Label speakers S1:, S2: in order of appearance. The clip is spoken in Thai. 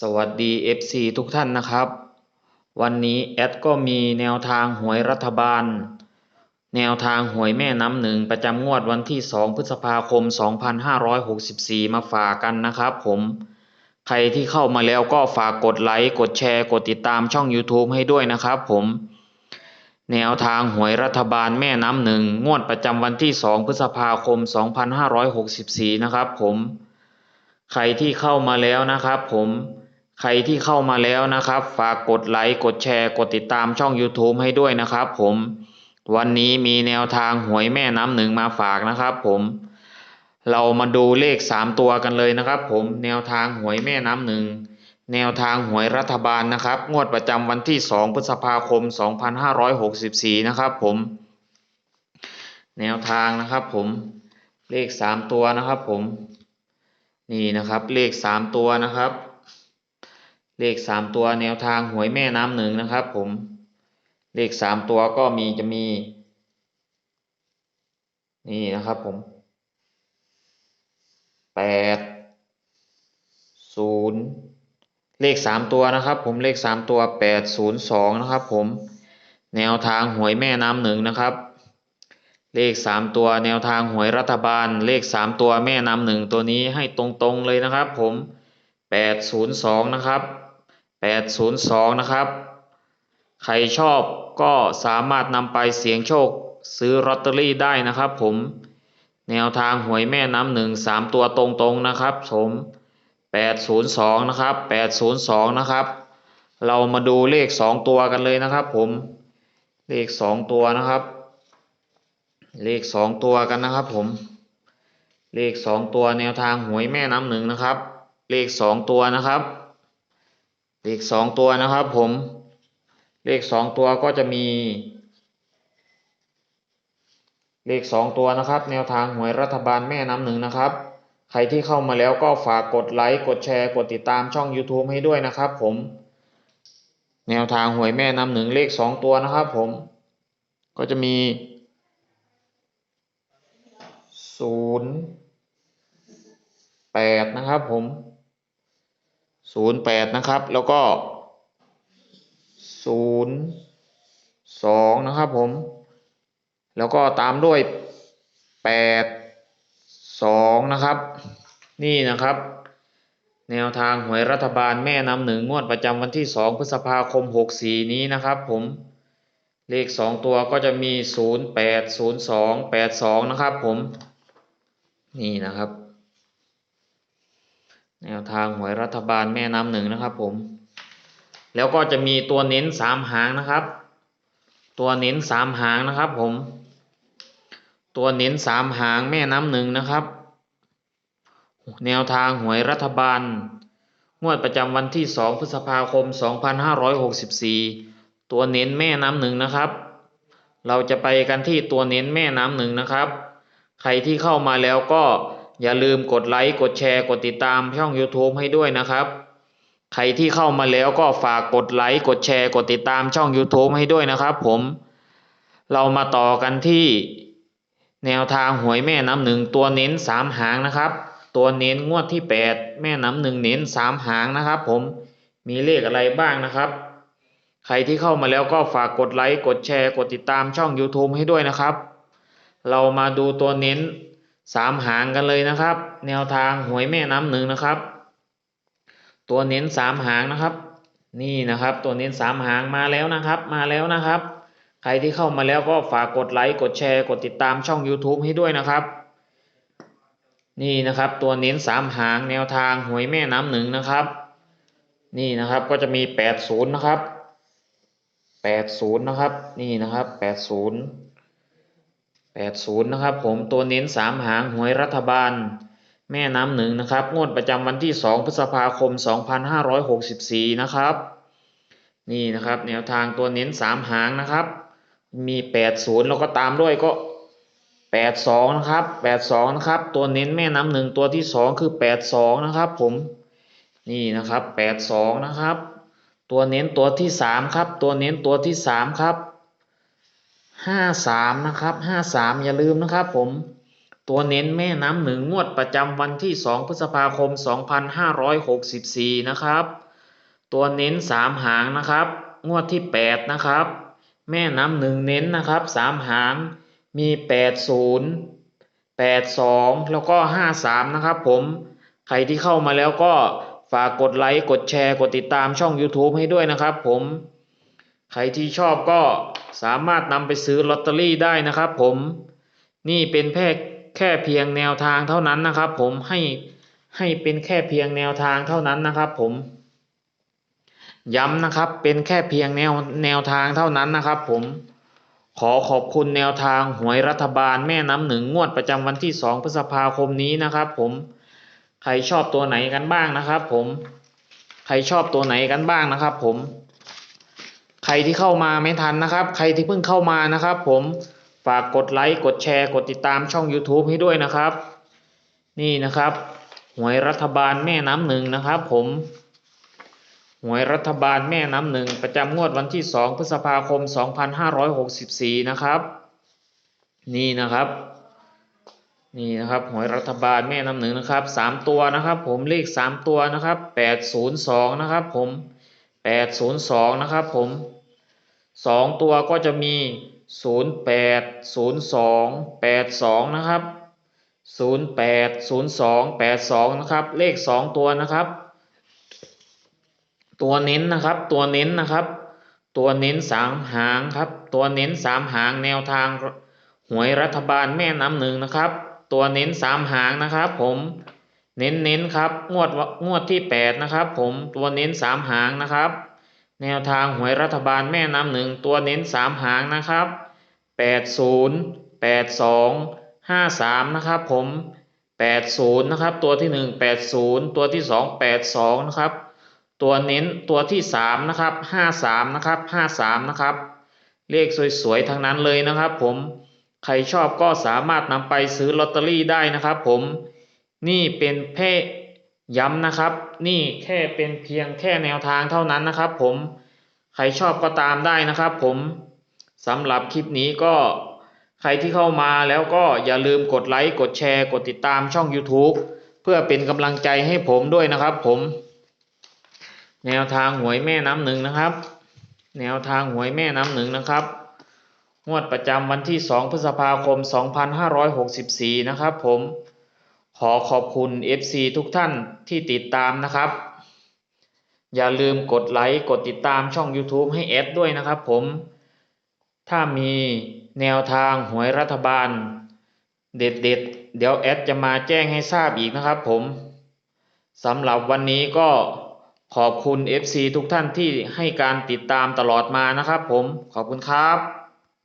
S1: สวัสดี FC ทุกท่านนะครับ วันนี้แอดก็มีแนวทางหวยรัฐบาล แนวทางหวยแม่น้ำหนึ่งประจำงวดวันที่ 2 พฤษภาคม 2564 มาฝากกันนะครับผม ใครที่เข้ามาแล้วก็ฝากกดไลค์กดแชร์กดติดตามช่อง YouTube ให้ด้วยนะครับผม แนวทางหวยรัฐบาลแม่น้ำหนึ่งงวดประจำวันที่ 2 พฤษภาคม 2564 นะครับผม ใครที่เข้ามาแล้วนะครับผม ใครที่เข้ามาแล้วนะครับ ฝากกดไลค์กดแชร์ กดติดตามช่อง YouTube ให้ด้วยนะครับ ผมวันนี้มีแนวทางหวยแม่น้ำหนึ่งมาฝากนะครับ ผม เรามาดูเลข 3 ตัวกันเลยนะครับ ผมแนวทางหวยแม่น้ำหนึ่งแนวทางหวยรัฐบาลนะครับ งวดประจำวันที่ 2 พฤษภาคม 2564 นะครับผม แนวทางนะครับผมเลข 3 ตัวนะครับผม นี่นะครับเลข 3 ตัวนะครับ เลข3ตัวแนวทางหวยแม่น้ำหนึ่งนะครับ ผม เลข3ตัวก็มีจะมี นี่นะครับผมแปดศูนย์เลข3ตัวนะครับ ผมเลข3ตัว802นะครับ ผม แนวทางหวยแม่น้ำหนึ่งนะครับเลข 3 ตัวแนวทางหวยรัฐบาล เลข 3 ตัวแม่น้ำหนึ่งตัวนี้ให้ตรงๆเลยนะครับผม 802 นะครับ 802 นะครับ ใครชอบก็สามารถนำไปเสี่ยงโชคซื้อลอตเตอรี่ได้นะครับผม แนวทางหวยแม่น้ำหนึ่งสามตัวตรงๆนะครับผม802 นะครับ 802 นะครับ เรามาดูเลข 2 ตัวกันเลยนะครับผม เลข 2 ตัวนะครับ เลข 2 ตัวกันนะครับผม เลข 2 ตัวแนวทางหวยแม่น้ำหนึ่งนะครับ เลข 2 ตัวนะครับ เลข2ตัวนะครับผม เลข2ตัวก็จะมี เลข2ตัวนะครับ แนวทางหวยรัฐบาลแม่น้ำหนึ่งนะครับ ใครที่เข้ามาแล้วก็ฝากกดไลค์ กดแชร์ กดติดตามช่อง YouTube ให้ด้วยนะครับผม แนวทางหวยแม่น้ำหนึ่งเลข2ตัวนะครับผม ก็จะมี0 8นะครับผม 08นะครับ แล้วก็0 2นะครับผม แล้วก็ตามด้วย8 2นะครับ นี่นะครับ แนวทางหวยรัฐบาลแม่น้ำหนึ่งงวดประจำวันที่2พฤษภาคม64นี้นะครับผมเลข2ตัวก็จะมี0 8 0 2 8 2นะครับผม นี่นะครับ แนวทางหวยรัฐบาลแม่น้ำหนึ่งนะครับผม แล้วก็จะมีตัวเน้นสามหางนะครับ ตัวเน้นสามหางนะครับผม ตัวเน้นสามหางแม่น้ำหนึ่งนะครับ แนวทางหวยรัฐบาล งวดประจำวันที่2พฤษภาคม 2564 ตัวเน้นแม่น้ำหนึ่งนะครับ เราจะไปกันที่ตัวเน้นแม่น้ำหนึ่งนะครับ ใครที่เข้ามาแล้วก็ อย่าลืมกดไลค์กดแชร์ กดติดตามช่อง YouTube ให้ด้วยนะครับ ใครที่เข้ามาแล้วก็ฝากกดไลค์กดแชร์ กดติดตามช่อง YouTube ให้ด้วยนะครับผม เรามาต่อกันที่แนวทางหวยแม่น้ำหนึ่งตัวเน้นสามหางนะครับ ตัวเน้นงวดที่8แม่น้ำหนึ่งเน้นสามหางนะครับ ผมมีเลขอะไรบ้างนะครับ ใครที่เข้ามาแล้วก็ฝากกดไลค์กดแชร์ กดติดตามช่อง YouTube ให้ด้วยนะครับ เรามาดูตัวเน้น สามหางกันเลยนะครับ แนวทางหวยแม่น้ำหนึ่งนะครับ ตัวเน้นสามหางนะครับ นี่นะครับตัวเน้นสามหางมาแล้วนะครับ มาแล้วนะครับ ใครที่เข้ามาแล้วก็ฝากกดไลค์กดแชร์กดติดตามช่อง YouTube ให้ด้วยนะครับ นี่นะครับตัวเน้นสามหางแนวทางหวยแม่น้ำหนึ่งนะครับ นี่นะครับก็จะมีแปดศูนย์นะครับแปดศูนย์นะครับ นี่นะครับแปดศูนย์ แปดศูนะครับผมตัวเน้นสามหางหวยรัฐบาล แม่น้ำหนึ่งนะครับงวดประจำวันที่สองพฤษภาคมสองพันะครับนี่นะครับแนวทางตัวเน้นสามหางนะครับ มีแปดศูนย์แล้วก็ตามด้วยก็แปดสองนะครับแปดสองนะครับ ตัวเน้นแม่น้ำหนึ่งตัวที่สองคือแปดสองนะครับผมนี่นะครับแปดสองนะครับ ตัวเน้นตัวที่สามครับ ตัวเน้นตัวที่สามครับ ห้าสามนะครับห้าสามอย่าลืมนะครับผมตัวเน้นแม่น้ำหนึ่งงวดประจำวันที่2พฤษภาคม2564นห้าร้อยหกสิบสี่นะครับ ตัวเน้น3หางนะครับ งวดที่8นะครับ แม่น้ำหนึ่งเน้นนะครับ3หางมี80 82แปดสองแล้วก็53นะครับผมใครที่เข้ามาแล้วก็ฝากกดไลค์กดแชร์กดติดตามช่อง YouTube ให้ด้วยนะครับผม ใครที่ชอบก็สามารถนำไปซื้อลอตเตอรี่ได้นะครับ ผมนี่เป็นแค่แค่เพียงแนวทางเท่านั้นนะครับ ผมให้ให้เป็นแค่เพียงแนวทางเท่านั้นนะครับ ผมย้ำนะครับเป็นแค่เพียงแนวแนวทางเท่านั้นนะครับ ผมขอขอบคุณแนวทางหวยรัฐบาลแม่น้ำหนึ่งงวดประจำวันที่ 2 พฤษภาคมนี้นะครับ ผมใครชอบตัวไหนกันบ้างนะครับ ผมใครชอบตัวไหนกันบ้างนะครับ ผม ใครที่เข้ามาไม่ทันนะครับ ใครที่เพิ่งเข้ามานะครับ ผมฝากกดไลค์กดแชร์กดติดตามช่อง YouTube ให้ด้วยนะครับ นี่นะครับหวยรัฐบาลแม่น้ำหนึ่งนะครับ ผมหวยรัฐบาลแม่น้ำหนึ่งประจำงวดวันที่ 2 พฤษภาคม 2564 นะครับ นี่นะครับ นี่นะครับหวยรัฐบาลแม่น้ำหนึ่งนะครับสามตัวนะครับ ผมเลขสามตัวนะครับแปดศูนย์สองนะครับ ผม แปดศูนย์สองนะครับผมสองตัวก็จะมีศูนย์แปดศูนย์สองแปดสองนะครับศูนย์แปดศูนย์สองแปดสองนะครับ เลขสองตัวนะครับ ตัวเน้นนะครับ ตัวเน้นนะครับ ตัวเน้นสามหางครับ ตัวเน้นสามหางแนวทางหวยรัฐบาลแม่น้ำหนึ่งนะครับ ตัวเน้นสามหางนะครับผม เน้นเน้นครับงวดงวดที่แปดนะครับ ผมตัวเน้นสามหางนะครับ แนวทางหวยรัฐบาลแม่น้ำหนึ่งตัวเน้นสามหางนะครับแปดศูนย์แปดสองห้าสามนะครับ ผมแปดศูนย์นะครับ ตัวที่หนึ่งแปดศูนย์ตัวที่สองแปดสองนะครับ ตัวเน้นตัวที่สามนะครับห้าสามนะครับห้าสามนะครับ เลขสวยๆทั้งนั้นเลยนะครับ ผมใครชอบก็สามารถนำไปซื้อลอตเตอรี่ได้นะครับ ผม นี่เป็นแค่ย้ำนะครับ นี่แค่เป็นเพียงแค่แนวทางเท่านั้นนะครับ ผมใครชอบก็ตามได้นะครับ ผมสำหรับคลิปนี้ก็ใครที่เข้ามาแล้วก็อย่าลืมกดไลค์กดแชร์กดติดตามช่อง YouTube เพื่อเป็นกำลังใจให้ผมด้วยนะครับ ผม แนวทางหวยแม่น้ำหนึ่งนะครับ แนวทางหวยแม่น้ำหนึ่งนะครับงวดประจำวันที่ 2 พฤษภาคม 2564 นะครับผม ขอขอบคุณ FC ทุกท่านที่ติดตามนะครับ อย่าลืมกดไลค์ กดติดตามช่อง YouTube ให้แอดด้วยนะครับผม ถ้ามีแนวทางหวยรัฐบาล เด็ดๆเดี๋ยวแอดจะมาแจ้งให้ทราบอีกนะครับผมสำหรับวันนี้ก็ขอบคุณ FC ทุกท่านที่ให้การติดตามตลอดมานะครับผม ขอบคุณครับ